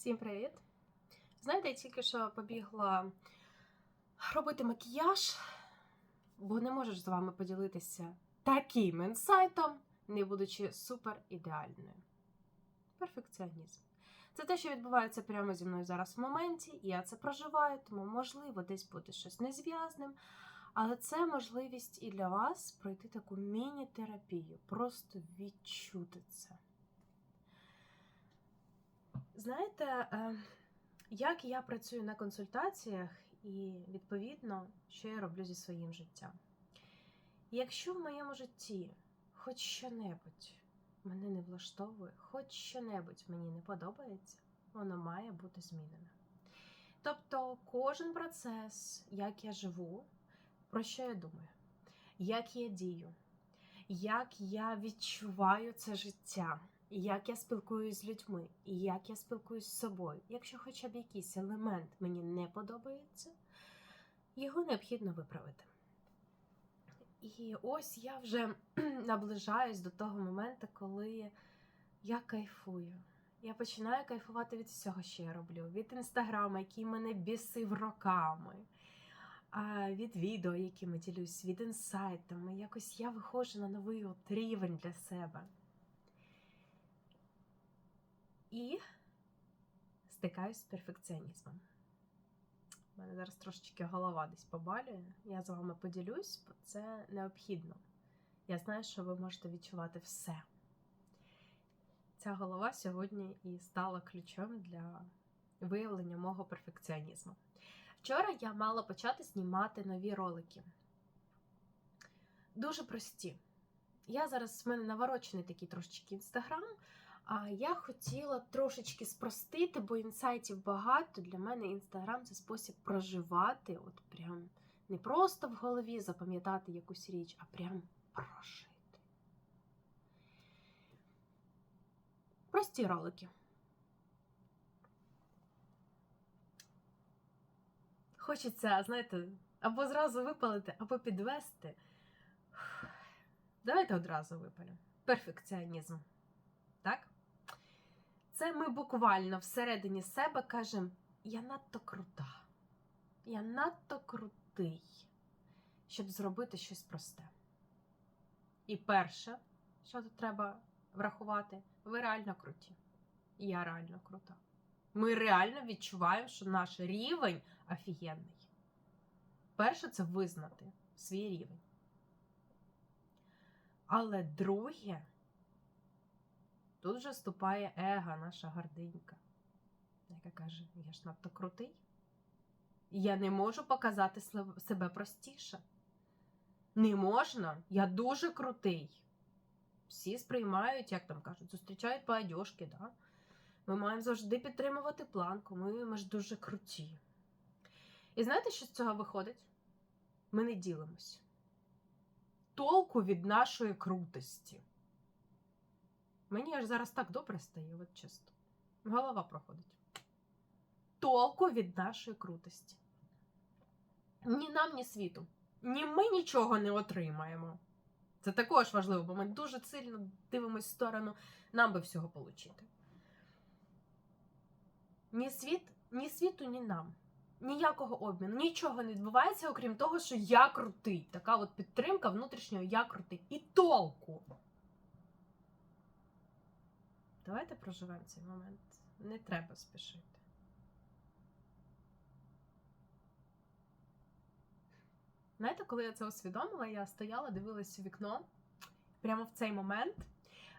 Всім привіт! Знаєте, я тільки що побігла робити макіяж, бо не можеш з вами поділитися таким інсайтом, не будучи супер ідеальною. Перфекціонізм. Це те, що відбувається прямо зі мною зараз в моменті, і я це проживаю, тому, можливо, десь буде щось незв'язним. Але це можливість і для вас пройти таку міні-терапію, просто відчути це. Знаєте, е, як я працюю на консультаціях і відповідно, що я роблю зі своїм життям? Якщо в моєму житті хоч що-небудь мене не влаштовує, хоч що-небудь мені не подобається, воно має бути змінене. Тобто кожен процес, як я живу, про що я думаю, як я дію, як я відчуваю це життя, як я спілкуюсь з людьми, як я спілкуюсь з собою. Якщо хоча б якийсь елемент мені не подобається, його необхідно виправити. І ось я вже наближаюсь до того моменту, коли я кайфую. Я починаю кайфувати від всього, що я роблю, від інстаграму, який мене бісив роками, від відео, якими ділюсь, від інсайтами. Якось я виходжу на новий от рівень для себе. І стикаюсь з перфекціонізмом. У мене зараз трошечки голова десь побалює. Я з вами поділюсь, бо це необхідно. Я знаю, що ви можете відчувати все. Ця голова сьогодні і стала ключом для виявлення мого перфекціонізму. Вчора я мала почати знімати нові ролики. Дуже прості. Я зараз в мене наворочений такий трошечки інстаграм. А я хотіла трошечки спростити, бо інсайтів багато. Для мене інстаграм це спосіб проживати, от прям не просто в голові запам'ятати якусь річ, а прям прожити. Прості ролики. Хочеться, знаєте, або зразу випалити, або підвести. Давайте одразу випалю. Перфекціонізм. Так? Це ми буквально всередині себе кажемо: я надто крута, я надто крутий, щоб зробити щось просте. І перше, що тут треба врахувати, ви реально круті. Я реально крута. Ми реально відчуваємо, що наш рівень офігенний. Перше це визнати свій рівень. Але друге, тут вже вступає ега, наша гординька, яка каже: я ж надто крутий. Я не можу показати себе простіше. Не можна, я дуже крутий. Всі сприймають, як там кажуть, зустрічають по одежки, да? Ми маємо завжди підтримувати планку, ми, ми ж дуже круті. І знаєте, що з цього виходить? Ми не ділимось. Толку від нашої крутості. Мені аж зараз так добре стає, от чисто. Голова проходить. Толку від нашої крутості. Ні нам, ні світу. Ні ми нічого не отримаємо. Це також важливо, бо ми дуже сильно дивимося в сторону, нам би всього отримати. Ні світ, ні світу, ні нам. Ніякого обміну, нічого не відбувається, окрім того, що я крутий. Така от підтримка внутрішнього я крутий. І толку. Давайте проживемо цей момент. Не треба спішити. Знаєте, коли я це усвідомила, я стояла, дивилася у вікно прямо в цей момент.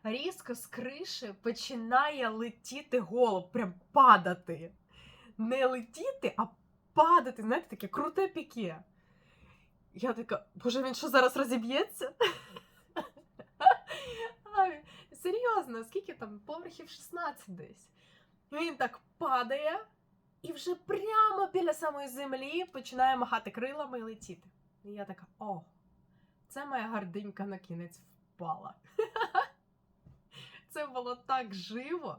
Різко з криші починає летіти голуб, прям падати. Не летіти, а падати. Знаєте, таке круте піке. Я така, боже, він що зараз розіб'ється? Серйозно, скільки там поверхів 16 десь. Він так падає і вже прямо біля самої землі починає махати крилами і летіти. І я така: о, це моя гардинька на кінець впала. Це було так живо.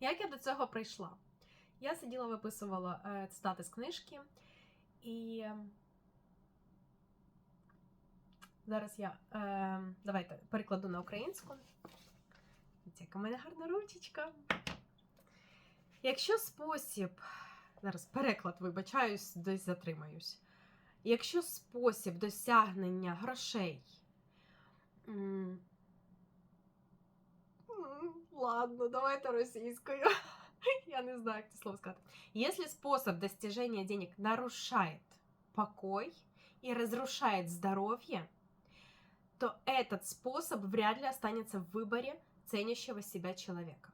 Як я до цього прийшла? Я сиділа, виписувала е, цитати з книжки, і зараз я е, давайте перекладу на українську. Яка в мене гарна ручечка. Якщо спосіб. Зараз переклад, вибачаюсь, десь затримаюсь. Якщо спосіб досягнення грошей. Ладно, давайте російською. Я не знаю, як це слово сказать. Если способ достижения денег нарушает покой и разрушает здоровье, то этот способ вряд ли останется в выборе ценящего себя человека.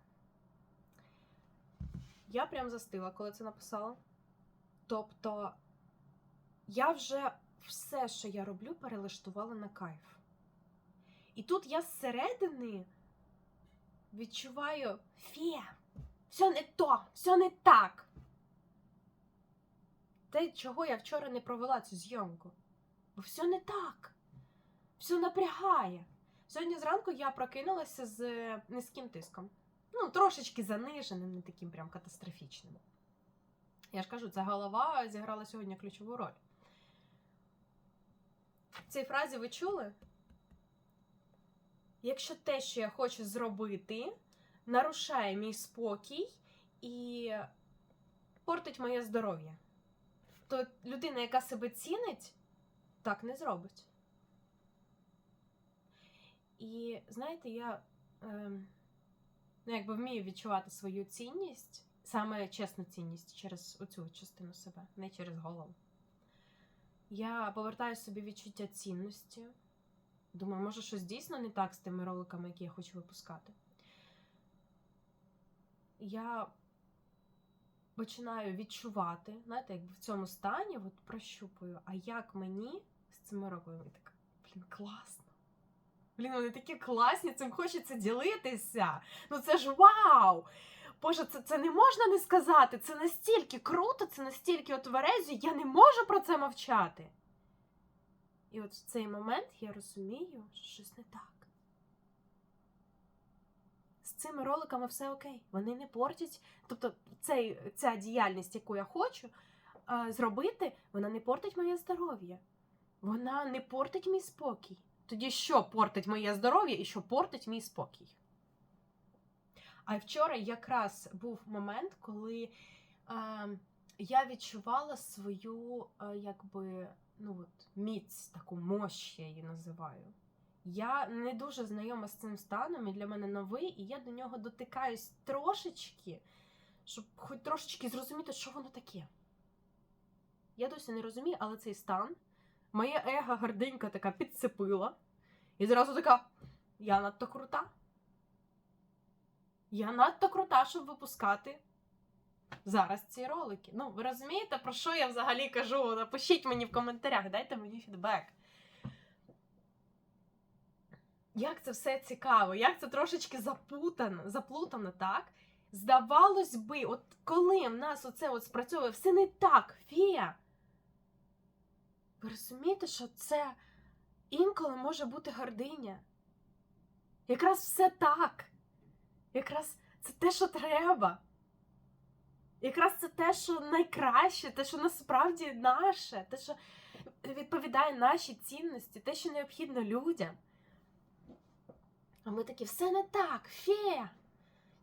Я прям застила, коли це написала. Тобто, я вже все, що я роблю, перелаштувала на кайф. І тут я зсередини відчуваю фе, все не то, все не так. Те, чого я вчора не провела цю зйомку. Бо все не так. Все напрягає. Сьогодні зранку я прокинулася з низьким тиском. Ну, трошечки заниженим, не таким прям катастрофічним. Я ж кажу, ця голова зіграла сьогодні ключову роль. В цій фразі ви чули? Якщо те, що я хочу зробити, нарушає мій спокій і портить моє здоров'я, то людина, яка себе цінить, так не зробить. І знаєте, я ем, ну, якби вмію відчувати свою цінність, саме чесну цінність через оцю частину себе, не через голову. Я повертаю собі відчуття цінності. Думаю, може, щось дійсно не так з тими роликами, які я хочу випускати. Я починаю відчувати, знаєте, якби в цьому стані от прощупую, а як мені з цими роликами Я така, блін, класно. Блін, вони такі класні, цим хочеться ділитися. Ну це ж вау! Боже, це, це не можна не сказати. Це настільки круто, це настільки отверезю, я не можу про це мовчати. І от в цей момент я розумію, що щось не так. З цими роликами все окей. Вони не портять. Тобто, цей, ця діяльність, яку я хочу е, зробити, вона не портить моє здоров'я. Вона не портить мій спокій. Тоді що портить моє здоров'я і що портить мій спокій? А вчора якраз був момент, коли е, я відчувала свою, е, якби, ну от, міць, таку мощь, я її називаю. Я не дуже знайома з цим станом, і для мене новий, і я до нього дотикаюсь трошечки, щоб хоч трошечки зрозуміти, що воно таке. Я досі не розумію, але цей стан, моє его горденька така підцепила, і зразу така: я надто крута. Я надто крута, щоб випускати зараз ці ролики. Ну, ви розумієте, про що я взагалі кажу? Напишіть мені в коментарях, дайте мені фідбек. Як це все цікаво, як це трошечки запутано, заплутано, так? Здавалось би, от коли в нас оце от спрацьовує все не так, фія. Ви розумієте, що це інколи може бути гординя? Якраз все так. Якраз це те, що треба. Якраз це те, що найкраще, те, що насправді наше, те, що відповідає нашій цінності, те, що необхідно людям. А ми такі, все не так, фе.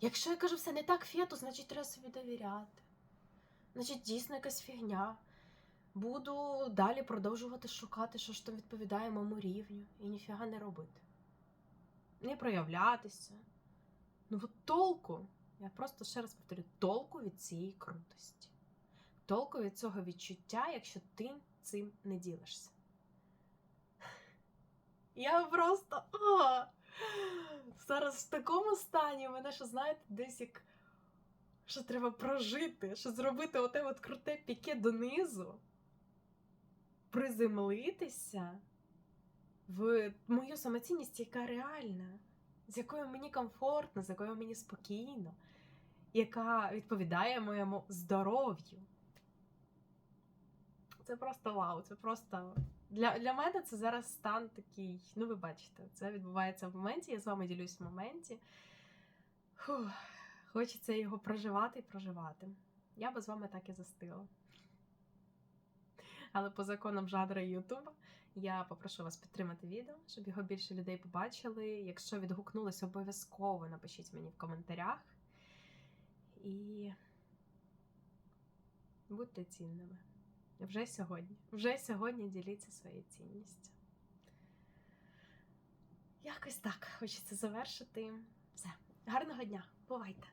Якщо я кажу все не так, фе, то значить треба собі довіряти. Значить, дійсно якась фігня. Буду далі продовжувати шукати, що ж там відповідає моєму рівню, і ніфіга не робити. Не проявлятися. Ну от толку, я просто ще раз повторю, толку від цієї крутості. Толку від цього відчуття, якщо ти цим не ділишся. Я просто. А! Зараз в такому стані мене що, знаєте, десь як. Що треба прожити, що зробити оте от круте піке донизу, приземлитися в мою самоцінність, яка реальна, з якою мені комфортно, з якою мені спокійно, яка відповідає моєму здоров'ю. Це просто вау, це просто. Для, для мене це зараз стан такий, ну ви бачите, це відбувається в моменті, я з вами ділюсь в моменті. Фух, хочеться його проживати і проживати. Я би з вами так і застила. Але по законам жанру Ютуба я попрошу вас підтримати відео, щоб його більше людей побачили. Якщо відгукнулось, обов'язково напишіть мені в коментарях. І будьте цінними. Вже сьогодні. Вже сьогодні діліться своєю цінністю. Якось так хочеться завершити. Все. Гарного дня. Бувайте!